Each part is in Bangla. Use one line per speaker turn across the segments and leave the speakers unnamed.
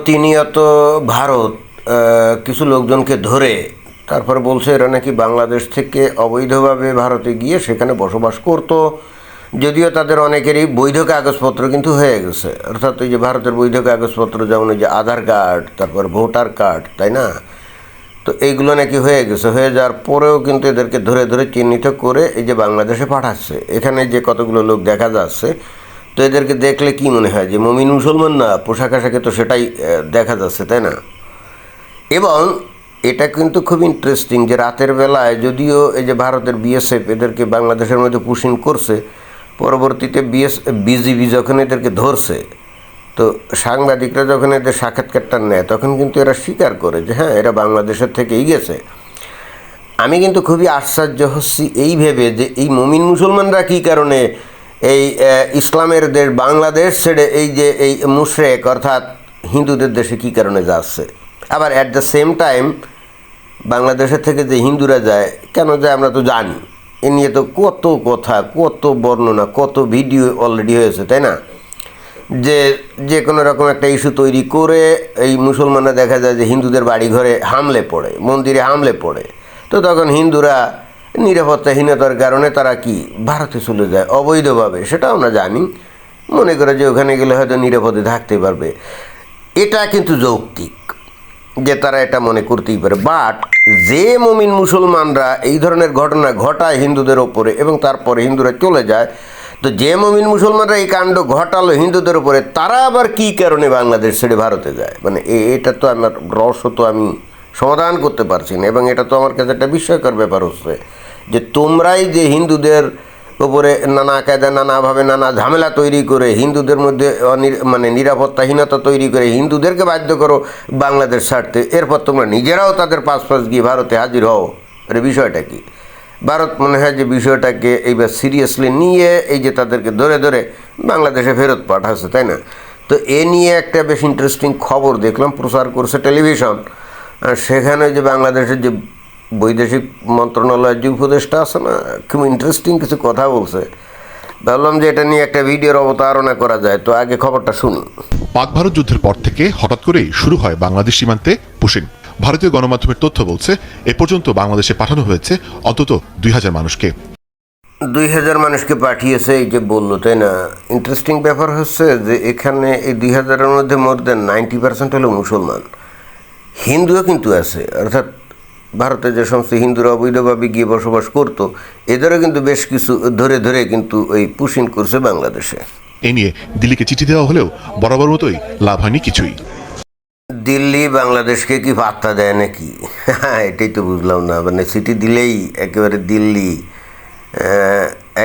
প্রতিনিয়ত ভারত কিছু লোকজনকে ধরে তারপর বলছে এরা নাকি বাংলাদেশ থেকে অবৈধভাবে ভারতে গিয়ে সেখানে বসবাস করতো। যদিও তাদের অনেকেরই বৈধ কাগজপত্র কিন্তু হয়ে গেছে। অর্থাৎ ওই যে ভারতের বৈধ কাগজপত্র, যেমন ওই যে আধার কার্ড, তারপর ভোটার কার্ড, তাই না? তো এইগুলো নাকি হয়ে গেছে। হয়ে যাওয়ার পরেও কিন্তু এদেরকে ধরে ধরে চিহ্নিত করে এই যে বাংলাদেশে পাঠাচ্ছে। এখানে যে কতগুলো লোক দেখা যাচ্ছে তো এদেরকে দেখলে কি মনে হয় যে মমিন মুসলমান না? পোশাক আশাকে তো সেটাই দেখা যাচ্ছে, তাই না? এবং এটা কিন্তু খুব ইন্টারেস্টিং যে রাতের বেলায় যদিও এই যে ভারতের বিএসএফ এদেরকে বাংলাদেশের মধ্যে পুশিং করছে, পরবর্তীতে বিএস বিজিবি যখন এদেরকে ধরছে, তো সাংবাদিকরা যখন এদের সাক্ষাৎকারটা নেয়, তখন কিন্তু এরা স্বীকার করে যে হ্যাঁ এরা বাংলাদেশের থেকেই গেছে। আমি কিন্তু খুবই আশ্চর্য হচ্ছি এই ভেবে যে এই মমিন মুসলমানরা কী কারণে এই ইসলামের দেশ বাংলাদেশ, ছেড়ে এই যে এই মুশরেক, অর্থাৎ হিন্দুদের দেশে কী কারণে যাচ্ছে? আবার অ্যাট দ্য সেম টাইম বাংলাদেশের থেকে যে হিন্দুরা যায়, কেন যায় আমরা তো জানি। এ নিয়ে তো কত কথা, কত বর্ণনা, কত ভিডিও অলরেডি হয়েছে, তাই না? যে যে কোনো রকম একটা ইস্যু তৈরি করে এই মুসলমানরা দেখা যায় যে হিন্দুদের বাড়ি ঘরে হামলে পড়ে, মন্দিরে হামলে পড়ে। তো তখন হিন্দুরা নিরাপত্তাহীনতার কারণে তারা কি ভারতে চলে যায়? অবৈধভাবে, সেটাও আমরা জানি। মনে করে যে ওখানে গেলে হয়তো নিরাপদে থাকতে পারবে। এটা কিন্তু যৌক্তিক যে তারা এটা মনে করতেই পারে। বাট যে মমিন মুসলমানরা এই ধরনের ঘটনা ঘটায় হিন্দুদের ওপরে এবং তারপরে হিন্দুরা চলে যায়, তো যে মমিন মুসলমানরা এই কাণ্ড ঘটালো হিন্দুদের ওপরে তারা আবার কী কারণে বাংলাদেশ ছেড়ে ভারতে যায়? মানে এটা তো আমার রহস্য তো আমি সমাধান করতে পারছি না এবং এটা তো আমার কাছে একটা বিস্ময়কর ব্যাপার হচ্ছে। যে তোমরাই যে হিন্দুদের উপরে নানা কায়দা নানাভাবে নানা ঝামেলা তৈরি করে, হিন্দুদের মধ্যে মানে নিরাপত্তাহীনতা তৈরি করে হিন্দুদেরকে বাধ্য করো বাংলাদেশ ছাড়তে, এরপর তোমরা নিজেরাও তাদের পাশ পাশ গিয়ে ভারতে হাজির হও। এর বিষয়টা কি? ভারত মনে হয় যে বিষয়টাকে এইবার সিরিয়াসলি নিয়ে এই যে তাদেরকে ধরে ধরে বাংলাদেশে ফেরত পাঠাচ্ছে, তাই না? তো এ নিয়ে একটা বেশ ইন্টারেস্টিং খবর দেখলাম, প্রচার করছে টেলিভিশন। সেখানে যে বাংলাদেশের যে বৈদেশিক মন্ত্রণালয়ের যে উপদেষ্টা আছে না খুব ইন্টারেস্টিং কিছু কথা বলছে। ভাবলাম যে এটা নিয়ে একটা ভিডিওর অবতারণা করা যায় তো আগে খবরটা শুনি।
পাক ভারত যুদ্ধের পর থেকে হঠাৎ করেই শুরু হয় বাংলাদেশ সীমান্তে পুশিং। ভারতীয় গণমাধ্যমের তথ্য বলছে এ পর্যন্ত বাংলাদেশে পাঠানো হয়েছে অন্তত দুই হাজার মানুষকে।
দুই হাজার মানুষকে পাঠিয়েছে এই যে বলল তাই না? ইন্টারেস্টিং ব্যাপার হচ্ছে যে এখানে এই দুই হাজারের মধ্যে মোর দেন নাইনটি পার্সেন্ট হলো মুসলমান। হিন্দুও কিন্তু আছে অর্থাৎ ভারতে যে সমস্ত হিন্দুরা অবৈধভাবে গিয়ে বসবাস করতো এদেরও কিন্তু বেশ কিছু ধরে ধরে কিন্তু ওই পুশিন করছে বাংলাদেশে।
এ নিয়ে দিল্লিকে চিঠি দেওয়া হলেও বরাবর মতোই লাভ হয়নি কিছুই।
দিল্লি বাংলাদেশকে কি পাত্তা দেয় নাকি? হ্যাঁ এটাই তো বুঝলাম না। মানে চিঠি দিলেই একেবারে দিল্লি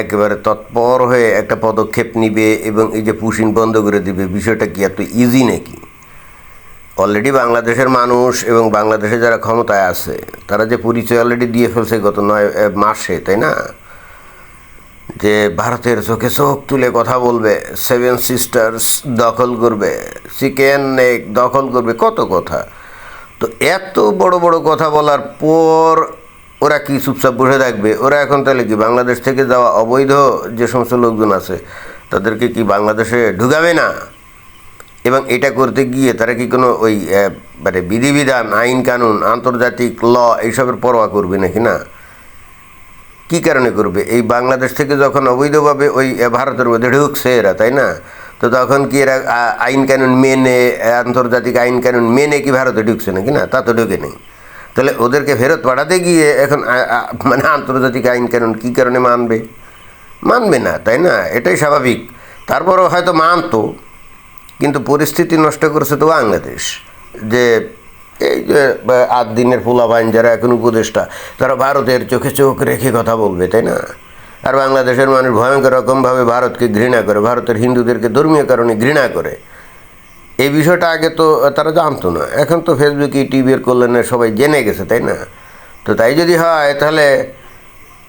একেবারে তৎপর হয়ে একটা পদক্ষেপ নিবে এবং এই যে পুশিন বন্ধ করে দিবে বিষয়টা কি এত ইজি নাকি? অলরেডি বাংলাদেশের মানুষ এবং বাংলাদেশে যারা ক্ষমতায় আছে, তারা যে পরিচয় অলরেডি দিয়ে ফেলছে গত নয় মাসে, তাই না? যে ভারতের চোখে চোখ তুলে কথা বলবে সেভেন সিস্টার্স দখল করবে চিকেন নেক দখল করবে, কত কথা। তো এত বড় বড় কথা বলার পর ওরা কি চুপচাপ বসে থাকবে? ওরা এখন তাহলে কি বাংলাদেশ থেকে যাওয়া অবৈধ যে সমস্ত লোকজন আছে, তাদেরকে কি বাংলাদেশে ঢুকাবে না? এবং এটা করতে গিয়ে তারা কি কোনো ওই মানে বিধিবিধান, আইন কানুন, আন্তর্জাতিক ল এইসবের পরোয়া করবে নাকি না? কী কারণে করবে? এই বাংলাদেশ থেকে যখন অবৈধভাবে ওই ভারতের মধ্যে ঢুকছে এরা, তাই না? তো তখন কি এরা আইন কানুন মেনে আন্তর্জাতিক আইন কানুন মেনে কি ভারতে ঢুকছে নাকি না? তা তো ঢুকে নেই। তাহলে ওদেরকে ফেরত পাঠাতে গিয়ে এখন মানে আন্তর্জাতিক আইন কানুন কী কারণে মানবে? মানবে না, তাই না? এটাই স্বাভাবিক। তারপরও হয়তো মানতো কিন্তু পরিস্থিতি নষ্ট করেছে তো বাংলাদেশ। যে এই যে আট দিনের ফুলাবাইন যারা এখন উপদেষ্টা, তারা ভারতের চোখে চোখ রেখে কথা বলবে, তাই না? আর বাংলাদেশের মানুষ ভয়ঙ্কর রকমভাবে ভারতকে ঘৃণা করে, ভারতের হিন্দুদেরকে ধর্মীয় কারণে ঘৃণা করে। এই বিষয়টা আগে তো তারা জানতো না, এখন তো ফেসবুকে টিভির কল্যাণে সবাই জেনে গেছে, তাই না? তো তাই যদি হয়, তাহলে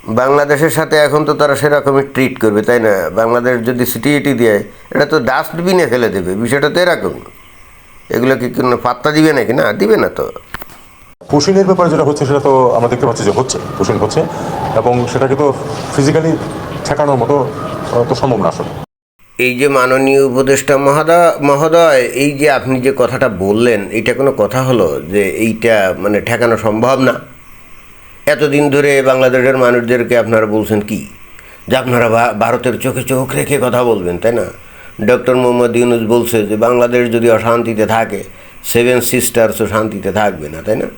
বাংলাদেশের সাথে এখন তো তারা সেরকমই ট্রিট করবে তাই না? বাংলাদেশ যদি সিটিইটি দেয় এটা তো ডাস্টবিনে ফেলে দেবে বিষয়টা তো এরকমই। এগুলো কি কোনো পাত্তা দিবে নাকি? না দিবে না তো।
পুশিনের ব্যাপারে যেটা হচ্ছে সেটা তো আমরা দেখতে পাচ্ছি যে হচ্ছে পুশিন হচ্ছে এবং সেটাকে তো ফিজিক্যালি ঠেকানোর মতো তো সম্ভব না আসলে।
এই যে মাননীয় উপদেষ্টা মহোদয় মহোদয় এই যে আপনি যে কথাটা বললেন এটা কোনো কথা হলো যে এইটা মানে ঠেকানো সম্ভব না? এতদিন ধরে বাংলাদেশের মানুষদেরকে আপনারা বলছেন কি? যে আপনারা ভারতের চোখে চোখ রেখে কথা বলবেন, তাই না? ডক্টর মোহাম্মদ ইউনুস বলছে যে, বাংলাদেশ যদি অশান্তিতে থাকে সেভেন সিস্টার্সও শান্তিতে থাকবে না তাই না?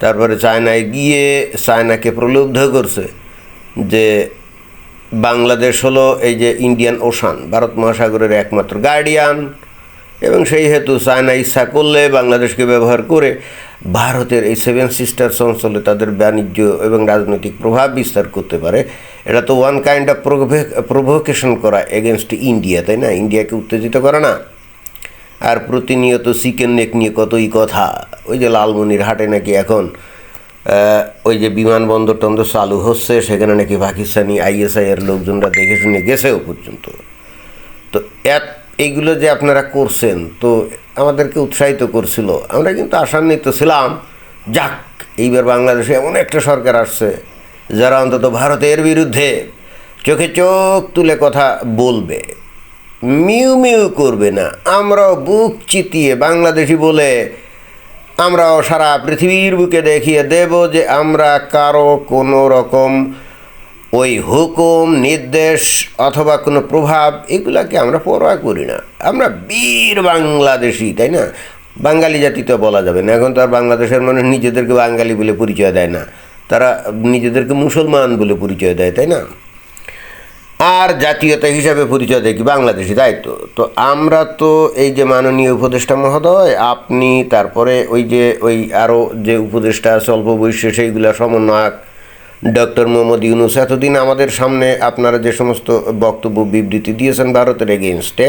তারপরে চায়নায় গিয়ে চায়নাকে প্রলুব্ধ করছে যে, বাংলাদেশ হলো এই যে ইন্ডিয়ান ওশান ভারত মহাসাগরের একমাত্র গার্ডিয়ান এবং সেই হেতু চায়না ইচ্ছা করলে বাংলাদেশকে ব্যবহার করে ভারতের এই সেভেন সিস্টার্স অঞ্চলে তাদের বাণিজ্য এবং রাজনৈতিক প্রভাব বিস্তার করতে পারে। এটা তো ওয়ান কাইন্ড অফ প্রভোকেশন করা এগেনস্ট ইন্ডিয়া তাই না? ইন্ডিয়াকে উত্তেজিত করে না। আর প্রতিনিয়ত চিকেন নেক নিয়ে কতই কথা। ওই যে লালমনির হাটে নাকি এখন ওই যে বিমানবন্দর টন্দর চালু হচ্ছে, সেখানে নাকি পাকিস্তানি আইএসআই এর লোকজনরা দেখে শুনে গেছেও পর্যন্ত। তো এত এইগুলো যে আপনারা করছেন, তো আমাদেরকে উৎসাহিত করছিল। আমরা কিন্তু আশান্বিত ছিলাম। যাক, এইবার বাংলাদেশে এমন একটা সরকার আসছে, যারা অন্তত ভারতের বিরুদ্ধে চোখে চোখ তুলে কথা বলবে। মিউ মিউ করবে না। আমরাও বুক চিতিয়ে বাংলাদেশি বলে আমরাও সারা পৃথিবীর বুকে দেখিয়ে দেব যে আমরা কারও কোনো রকম ওই হুকুম, নির্দেশ অথবা কোনো প্রভাব, এগুলাকে আমরা পরোয়া করি না। আমরা বীর বাংলাদেশি, তাই না? বাঙালি জাতি তো বলা যাবে না। এখন তো আর বাংলাদেশের মানুষ নিজেদেরকে বাঙালি বলে পরিচয় দেয় না। তারা নিজেদেরকে মুসলমান বলে পরিচয় দেয়, তাই না? আর জাতীয়তা হিসাবে পরিচয় দেয় কি? বাংলাদেশি, তাই তো? তো আমরা তো এই যে মাননীয় উপদেষ্টা মহোদয়, আপনি তারপরে ওই যে, ওই আরও যে উপদেষ্টা অল্প বয়সে, সেইগুলা সমন্বয়ক ডক্টর মোহাম্মদ ইউনুস, এতদিন আমাদের সামনে আপনারা যে সমস্ত বক্তব্য, বিবৃতি দিয়েছেন ভারতের এগেনস্টে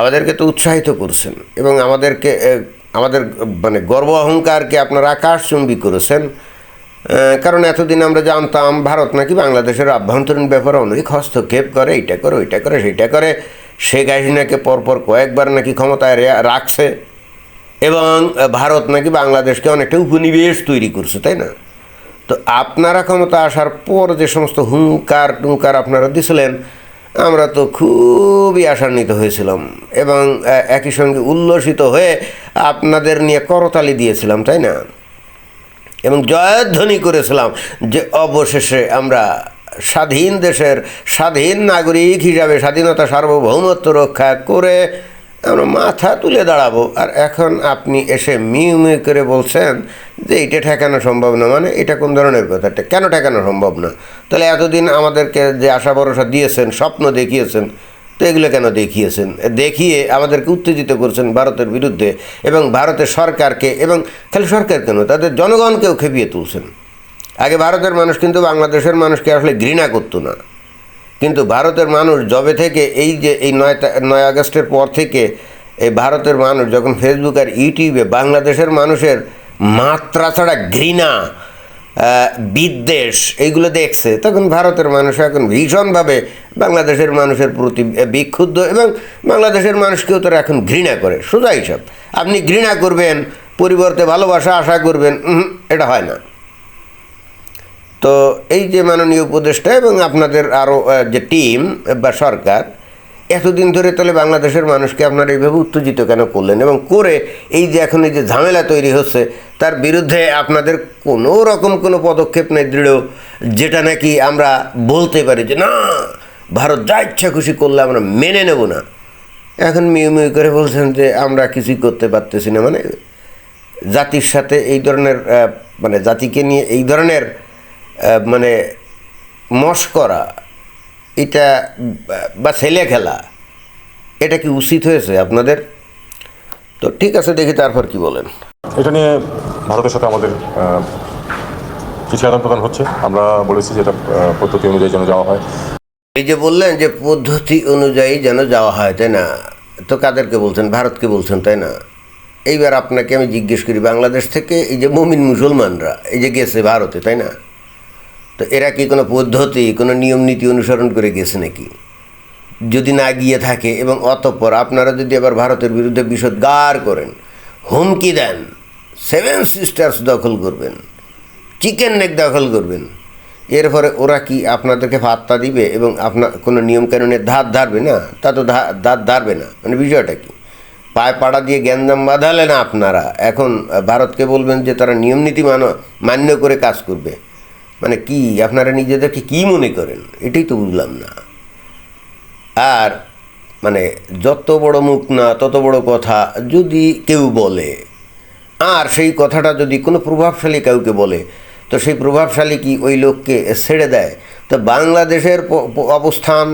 আমাদেরকে তো উৎসাহিত করছেন এবং আমাদেরকে আমাদের মানে গর্ব অহংকারকে আপনারা আকাশচুম্বী করেছেন। কারণ এতদিন আমরা জানতাম ভারত নাকি বাংলাদেশের আভ্যন্তরীণ ব্যাপারে অনেক হস্তক্ষেপ করে এইটা করে, ওইটা করে, সেইটা করে। শেখ হাসিনাকে পরপর কয়েকবার নাকি ক্ষমতায় রাখছে এবং ভারত নাকি বাংলাদেশকে অনেকটা উপনিবেশ তৈরি করছে, তাই না? তো আপনারা ক্ষমতা আসার পর যে সমস্ত হুঙ্কার টুঙ্কার আপনারা দিছিলেন, আমরা তো খুবই আশান্বিত হয়েছিলাম এবং একই সঙ্গে উল্লসিত হয়ে আপনাদের নিয়ে করতালি দিয়েছিলাম, তাই না? এবং জয়ধ্বনি করেছিলাম যে অবশেষে আমরা স্বাধীন দেশের স্বাধীন নাগরিক হিসাবে স্বাধীনতা সার্বভৌমত্ব রক্ষা করে আমরা মাথা তুলে দাঁড়াবো। আর এখন আপনি এসে মিউ মিউ করে বলছেন যে এটা ঠেকানো সম্ভব না। মানে এটা কোন ধরনের কথা? কেন ঠেকানো সম্ভব না? তাহলে এতদিন আমাদেরকে যে আশা ভরসা দিয়েছেন, স্বপ্ন দেখিয়েছেন, তো এগুলো কেন দেখিয়েছেন? দেখিয়ে আমাদেরকে উত্তেজিত করছেন ভারতের বিরুদ্ধে এবং ভারতের সরকারকে এবং খালি সরকার কেন? তাদের জনগণকেও খেপিয়ে তুলছেন। আগে ভারতের মানুষ কিন্তু বাংলাদেশের মানুষকে আসলে ঘৃণা করতো না। কিন্তু ভারতের মানুষ যবে থেকে এই যে এই নয় নয় আগস্টের পর থেকে এই ভারতের মানুষ যখন ফেসবুক আর ইউটিউবে বাংলাদেশের মানুষের মাত্রা ছাড়া ঘৃণা বিদ্বেষ এইগুলো দেখছে, তখন ভারতের মানুষ এখন ভীষণভাবে বাংলাদেশের মানুষের প্রতি বিক্ষুব্ধ এবং বাংলাদেশের মানুষকেও তারা এখন ঘৃণা করে। সোজা হিসাব, আপনি ঘৃণা করবেন, পরিবর্তে ভালোবাসা আশা করবেন এটা হয় না। তো এই যে মাননীয় উপদেষ্টা এবং আপনাদের আরও যে টিম বা সরকার, এতদিন ধরে তাহলে বাংলাদেশের মানুষকে আপনারা এইভাবে উত্তেজিত কেন করলেন? এবং করে এই যে এখন এই যে ঝামেলা তৈরি হচ্ছে, তার বিরুদ্ধে আপনাদের কোনো রকম কোনো পদক্ষেপ নেই দৃঢ়, যেটা নাকি আমরা বলতে পারি যে, না, ভারত যা ইচ্ছা খুশি করলে আমরা মেনে নেব না। এখন মিউ মিউ করে বলছেন যে, আমরা কিছুই করতে পারতেছি না। মানে জাতির সাথে এই ধরনের মানে জাতিকে নিয়ে এই ধরনের মানে মস্করা এটা বা- ছেলে খেলা এটা কি উচিত হয়েছে আপনাদের? তো ঠিক আছে দেখি তারপর কি বলেন।
এটা নিয়ে ভারতের সাথে আমাদের চিঠি আদান প্রদান হচ্ছে। আমরা বলেছি যে এটা পদ্ধতি অনুযায়ী যেন যাওয়া হয়।
এই যে বললেন যে পদ্ধতি অনুযায়ী যেন যাওয়া হয় তাই না? তো কাদেরকে বলছেন? ভারতকে বলছেন তাই না? এইবার আপনাকে আমি জিজ্ঞেস করি বাংলাদেশ থেকে এই যে মুমিন মুসলমানরা এই যে গেছে ভারতে তাই না? তো এরা কি কোনো পদ্ধতি, কোনো নিয়ম নীতি অনুসরণ করে গেছে নাকি? যদি না গিয়ে থাকে এবং অতঃপর আপনারা যদি এবার ভারতের বিরুদ্ধে বিষোদ্গার করেন, হুমকি দেন, সেভেন সিস্টার্স দখল করবেন, চিকেন নেক দখল করবেন এরপরে ওরা কি আপনাদেরকে পাত্তা দিবে এবং আপনার কোনো নিয়মকানুনের ধার ধারবে না? তা তো ধার ধারবে না। মানে বিষয়টা কি? পায়ে পাড়া দিয়ে বাঁধালে না আপনারা। এখন ভারতকে বলবেন যে তারা নিয়ম নীতি মান, মান্য করে কাজ করবে। মানে কি, আপনারা নিজেদেরকে কি মনে করেন? এটাই তো বুঝলাম না। আর মানে যত বড় মুখ না, তত বড় কথা যদি কেউ বলে, আর সেই কথাটা যদি কোনো প্রভাবশালী কাউকে বলে, তো সেই প্রভাবশালী কি ওই লোককে ছেড়ে দেয়? তো বাংলাদেশের অবস্থান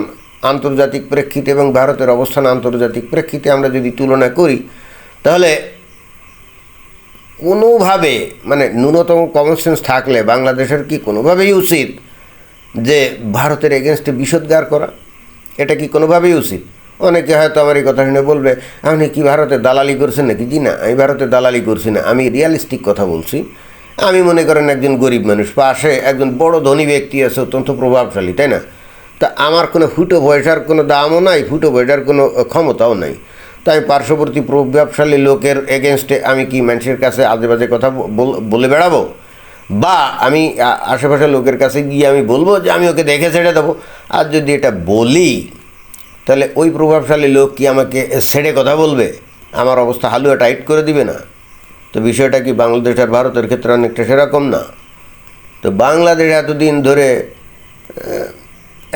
আন্তর্জাতিক প্রেক্ষিতে এবং ভারতের অবস্থান আন্তর্জাতিক প্রেক্ষিতে আমরা যদি তুলনা করি, তাহলে কোনোভাবে মানে ন্যূনতম কমন সেন্স থাকলে বাংলাদেশের কি কোনোভাবেই উচিত যে ভারতের এগেনস্টে বিষোদ্গার করা? এটা কি কোনোভাবেই উচিত? অনেকে হয়তো আমার এই কথা শুনে বলবে, আপনি কি ভারতে দালালি করছেন নাকি? জি না, আমি ভারতে দালালি করছি না, আমি রিয়ালিস্টিক কথা বলছি। আমি মনে করেন একজন গরিব মানুষ, পাশে একজন বড় ধনী ব্যক্তি আছে, অত্যন্ত প্রভাবশালী, তাই না? তা আমার কোনো ফুটো পয়সার কোনো দামও নাই, ফুটো পয়সার কোনো ক্ষমতাও নাই। তাই পার্শ্ববর্তী প্রভাবশালী লোকের এগেনস্টে আমি কি মানুষের কাছে আজে বাজে কথা বলে বেড়াবো? বা আমি আশেপাশের লোকের কাছে গিয়ে আমি বলব যে আমি ওকে দেখে ছেড়ে দেবো। আর যদি এটা বলি, তাহলে ওই প্রভাবশালী লোক কি আমাকে ছেড়ে কথা বলবে? আমার অবস্থা হালুয়া টাইট করে দিবে না? তো বিষয়টা কি বাংলাদেশ আর ভারতের ক্ষেত্রে অনেকটা সেরকম না? তো বাংলাদেশ এতদিন ধরে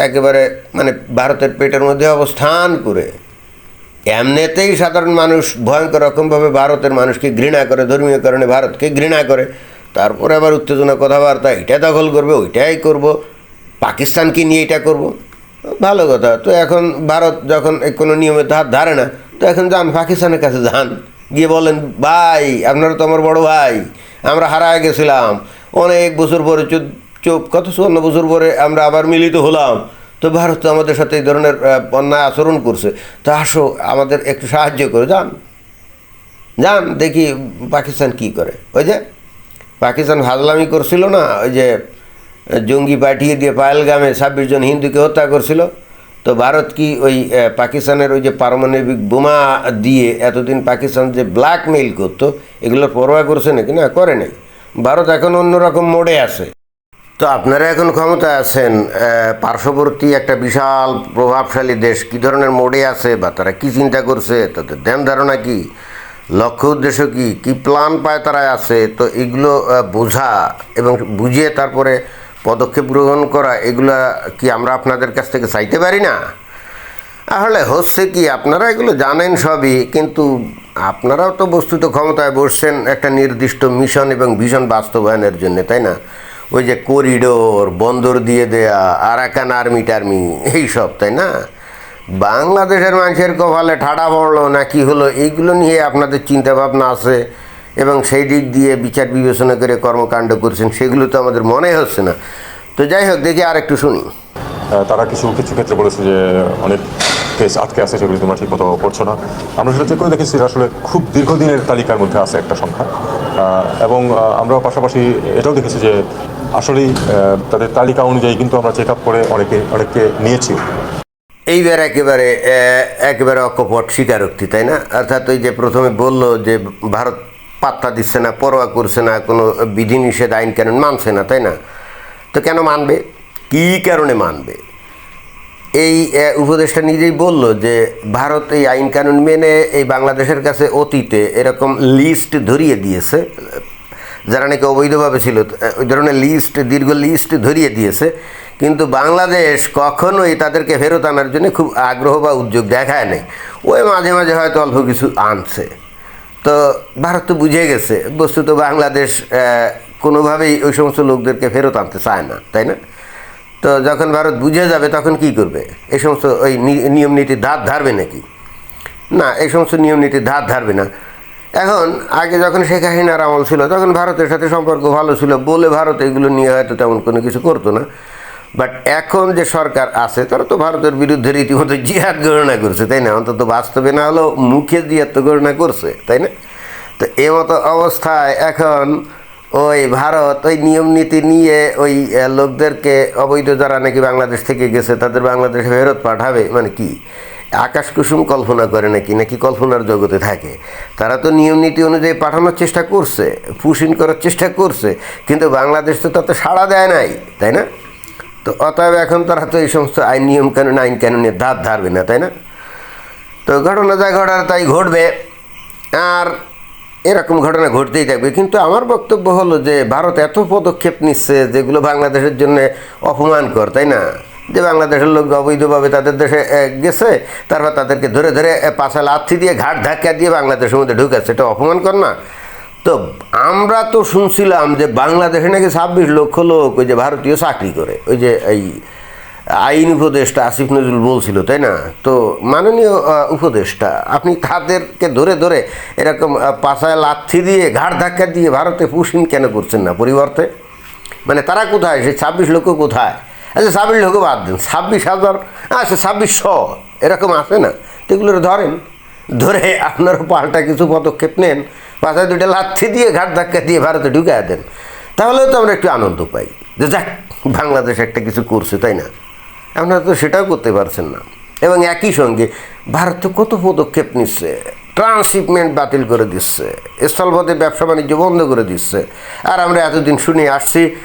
একেবারে মানে ভারতের পেটের মধ্যে অবস্থান করে এমনিতেই সাধারণ মানুষ ভয়ঙ্কর রকমভাবে ভারতের মানুষকে ঘৃণা করে, ধর্মীয় কারণে ভারতকে ঘৃণা করে। তারপরে আবার উত্তেজনা, কথাবার্তা, এটা দখল করবে, ওইটাই করব। পাকিস্তানকে নিয়ে এটা করব? ভালো কথা। তো এখন ভারত যখন কোনো নিয়মে ধার ধারে না, তো এখন যান, পাকিস্তানের কাছে যান। গিয়ে বলেন, ভাই, আপনারা তো আমার বড় ভাই, আমরা হারায় গেছিলাম। অনেক বছর পরে চোপ কত, চুয়ান্ন বছর পরে আমরা আবার মিলিত হলাম। তো ভারত তো আমাদের সাথে এই ধরনের অন্যায় আচরণ করছে। তো আসো, আমাদের একটু সাহায্য করে, যান। যান, দেখি পাকিস্তান কি করে। ওই যে, পাকিস্তান হাজলামি করছিল না, ওই যে, জঙ্গি পাঠিয়ে দিয়ে পায়েলগামে ছাব্বিশ জন হিন্দুকে হত্যা করছিল। তো ভারত কি ওই পাকিস্তানের ওই যে পারমাণবিক বোমা দিয়ে এতদিন পাকিস্তান যে ব্ল্যাকমেইল করতো, এগুলোর পরোয়া করছে নাকি? না, করে নাই। ভারত এখন অন্যরকম মোড়ে আছে। তো আপনারা এখন ক্ষমতায় আছেন পার্শ্ববর্তী একটা বিশাল প্রভাবশালী দেশ কী ধরনের মোড়ে আছে বা তারা কী চিন্তা করছে? তাদের ধ্যান ধারণা কী? লক্ষ্য উদ্দেশ্য কী? কী প্ল্যান পায় তারা আছে? তো এগুলো বোঝা এবং বুঝিয়ে তারপরে পদক্ষেপ গ্রহণ করা, এগুলা কি আমরা আপনাদের কাছ থেকে চাইতে পারি না? তাহলে হচ্ছে কি, আপনারা এগুলো জানেন সবই, কিন্তু আপনারাও তো বস্তুত ক্ষমতায় বসছেন একটা নির্দিষ্ট মিশন এবং ভিশন বাস্তবায়নের জন্য, তাই না? ওই যে করিডোর, বন্দর দিয়ে দেয়া, আরাকান আর্মি টার্মি এইসব তাই না? বাংলাদেশের মানুষের কপালে ঠাডা পড়ল না কি হলো, এইগুলো নিয়ে আপনাদের চিন্তা ভাবনা আছে এবং সেই দিক দিয়ে বিচার বিবেচনা করে কর্মকাণ্ড করছেন, সেগুলো তো আমাদের মনে হচ্ছে না। তো যাই হোক, দেখি আর একটু শুনি
তারা কিছু কিছু ক্ষেত্রে বলেছে যে অনেক কেস আটকে আছে, সেগুলি তোমরা ঠিক মতো করছ না। আমরা সেটা চেক করে দেখেছি আসলে খুব দীর্ঘদিনের তালিকার মধ্যে আছে একটা সংখ্যা। এবং আমরা পাশাপাশি এটাও দেখেছি যে আসলেই তাদের তালিকা অনুযায়ী কিন্তু আমরা চেক আপ করে অনেকে, অনেককে নিয়েছি।
এইবার একেবারে একেবারে অকপট স্বীকারোক্তি, তাই না? অর্থাৎ ওই যে প্রথমে বলল যে ভারত পাত্তা দিচ্ছে না, পরোয়া করছে না, কোনো বিধিনিষেধ, আইন কানুন মানছে না, তাই না? তো কেন মানবে? কী কারণে মানবে? এই উপদেশটা নিজেই বলল যে ভারত এই আইন কানুন মেনে এই বাংলাদেশের কাছে অতীতে এরকম লিস্ট ধরিয়ে দিয়েছে যারা নাকি অবৈধভাবে ছিল ওই ধরনের লিস্ট দীর্ঘ লিস্ট ধরিয়ে দিয়েছে। কিন্তু বাংলাদেশ কখনোই তাদেরকে ফেরত আনার জন্য খুব আগ্রহ বা উদ্যোগ দেখায় নেই। ওই মাঝে মাঝে হয়তো অল্প কিছু আনছে। তো ভারত তো বুঝে গেছে, বস্তুত বাংলাদেশ কোনোভাবেই ওই সমস্ত লোকদেরকে ফেরত আনতে চায় না, তাই না? তো যখন ভারত বুঝে যাবে, তখন কি করবে? এই সমস্ত ওই নিয়ম নীতির ধার, ধারবে নাকি? না, এই সমস্ত নিয়ম নীতির ধার, ধারবে না। এখন, আগে যখন শেখ হাসিনার আমল ছিল, তখন ভারতের সাথে সম্পর্ক ভালো ছিল বলে ভারত এগুলো নিয়ে হয়তো তেমন কোনো কিছু করতো না। বাট এখন যে সরকার আছে, তারা তো ভারতের বিরুদ্ধে রীতিমতো জিহাদ গণনা করছে, তাই না? অন্তত বাস্তবে না হলেও মুখে জিহাদ তো গণনা করছে, তাই না? তো এ মতো অবস্থায় এখন ওই ভারত, ওই নিয়ম নীতি নিয়ে ওই লোকদেরকে অবৈধ যারা নাকি বাংলাদেশ থেকে গেছে, তাদের বাংলাদেশে ফেরত পাঠাবে মানে কি? আকাশ কুসুম কল্পনা করে নাকি? নাকি কল্পনার জগতে থাকে? তারা তো নিয়ম নীতি অনুযায়ী পাঠানোর চেষ্টা করছে পুষিন করার চেষ্টা করছে, কিন্তু বাংলাদেশ তো তাতে সাড়া দেয় নাই, তাই না? তো অতএব এখন তারা তো এই সমস্ত আইন, নিয়ম কানুন, আইন কানুনের ধার ধারবে না, তাই না? তো ঘটনা যা ঘটার তাই ঘটবে, আর এরকম ঘটনা ঘটতেই থাকবে। কিন্তু আমার বক্তব্য হলো যে, ভারত এত পদক্ষেপ নিচ্ছে যেগুলো বাংলাদেশের জন্য অপমানকর, তাই না? যে বাংলাদেশের লোক অবৈধভাবে তাদের দেশে গেছে তারপর তাদেরকে ধরে ধরে এ, পাশা লাথি দিয়ে ঘাট ধাক্কা দিয়ে বাংলাদেশের মধ্যে ঢুকাচ্ছে এটা অপমানকর না। তো আমরা তো শুনছিলাম যে বাংলাদেশে নাকি ছাব্বিশ লক্ষ লোক ওই যে ভারতীয় চাকরি করে। ওই যে এই আইন উপদেষ্টা আসিফ নজরুল বলছিল তাই না? তো মাননীয় উপদেষ্টা আপনি তাদেরকে ধরে ধরে এরকম পাছায় লাথি দিয়ে ঘাড় ধাক্কা দিয়ে ভারতে পুষিন কেন করছেন না পরিবর্তে? মানে তারা কোথায়? সে ছাব্বিশ লক্ষ কোথায়? আচ্ছা ছাব্বিশ লক্ষ বাদ দেন। ছাব্বিশ হাজার আচ্ছা ছাব্বিশশো। এরকম আছে না? এগুলো ধরেন। ধরে আপনার পাল্টা কিছু পদক্ষেপ নেন পাশায় দুইটা লাথি দিয়ে, ঘাট ধাক্কা দিয়ে ভারতে ঢুকায় দেন। তাহলেও তো আমরা একটু আনন্দ পাই। যে যাক, বাংলাদেশ একটা কিছু করছে, তাই না? আপনারা তো সেটাও করতে পারছেন না। এবং একই সঙ্গে ভারত তো কত পদক্ষেপ নিচ্ছে? ট্রান্সশিপমেন্ট বাতিল করে দিচ্ছে। স্থলপথে ব্যবসা বাণিজ্য বন্ধ করে দিচ্ছে। আর আমরা এতদিন শুনে আসছি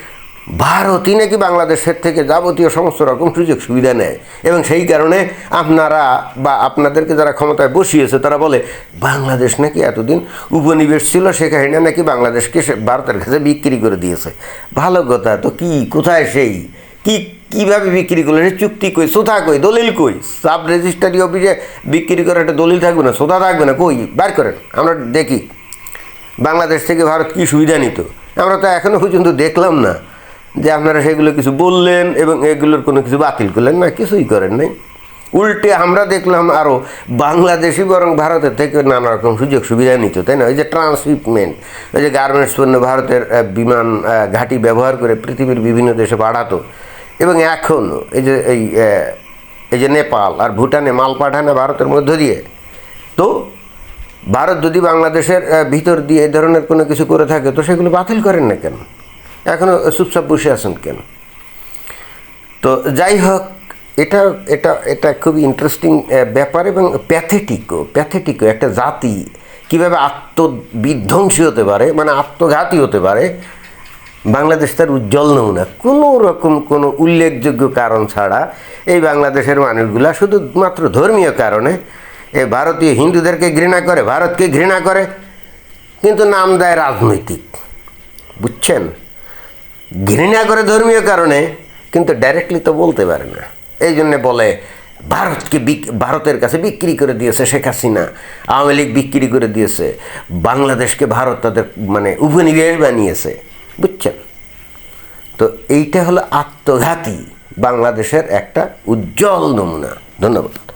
ভারতই নাকি বাংলাদেশের থেকে যাবতীয় সমস্ত রকম সুযোগ সুবিধা নেয়। এবং সেই কারণে আপনারা বা আপনাদেরকে যারা ক্ষমতায় বসিয়েছে, তারা বলে, বাংলাদেশ নাকি এতদিন উপনিবেশ ছিল সেখানে নাকি বাংলাদেশকে ভারতের কাছে বিক্রি করে দিয়েছে। ভালো কথা, তো কি, কোথায় সেই? কি, কীভাবে বিক্রি করল সে চুক্তি কই? সোথা কই? দলিল কই? সাব রেজিস্ট্রারি অফিসে বিক্রি করে একটা দলিল থাকবে না? সোথা থাকবে না? কই? বার করেন, আমরা দেখি। বাংলাদেশ থেকে ভারত কি সুবিধা নিত? আমরা তো এখনও পর্যন্ত দেখলাম না। যে আপনারা সেগুলো কিছু বললেন এবং এগুলোর কোনো কিছু বাতিল করলেন না, কিছুই করেন নাই। উল্টে আমরা দেখলাম আরও বাংলাদেশি বরং ভারতের থেকে নানা রকম সুযোগ সুবিধা নিত, তাই না? ওই যে ট্রান্সশিপমেন্ট, ওই যে গার্মেন্টস পণ্য ভারতের বিমান ঘাঁটি ব্যবহার করে পৃথিবীর বিভিন্ন দেশে পাঠাতো এবং এখন এই যে এই এই যে নেপাল আর ভুটানে মাল পাঠানো ভারতের মধ্য দিয়ে। তো ভারত যদি বাংলাদেশের ভিতর দিয়ে এই ধরনের কোনো কিছু করে থাকে, তো সেগুলো বাতিল করেন না কেন? এখনও চুপচাপ বসে আছেন কেন? তো যাই হোক, এটা এটা এটা খুবই ইন্টারেস্টিং ব্যাপার এবং প্যাথেটিকও প্যাথেটিকও একটা জাতি কীভাবে আত্মবিধ্বংসী হতে পারে মানে আত্মঘাতী হতে পারে, বাংলাদেশ তার উজ্জ্বল নমুনা। কোনো রকম কোনো উল্লেখযোগ্য কারণ ছাড়া এই বাংলাদেশের মানুষগুলা শুধুমাত্র ধর্মীয় কারণে এ ভারতীয় হিন্দুদেরকে ঘৃণা করে, ভারতকে ঘৃণা করে, কিন্তু নাম দেয় রাজনৈতিক। বুঝছেন? ঘৃণা করে ধর্মীয় কারণে, কিন্তু ডাইরেক্টলি তো বলতে পারে না। এই জন্যে বলে, ভারতকে ভারতের কাছে বিক্রি করে দিয়েছে শেখ হাসিনা, আওয়ামী লীগ বিক্রি করে দিয়েছে, বাংলাদেশকে ভারত তাদের মানে উপনিবেশ বানিয়েছে। বুঝছেন? তো এইটা হলো আত্মঘাতী বাংলাদেশের একটা উজ্জ্বল নমুনা। ধন্যবাদ।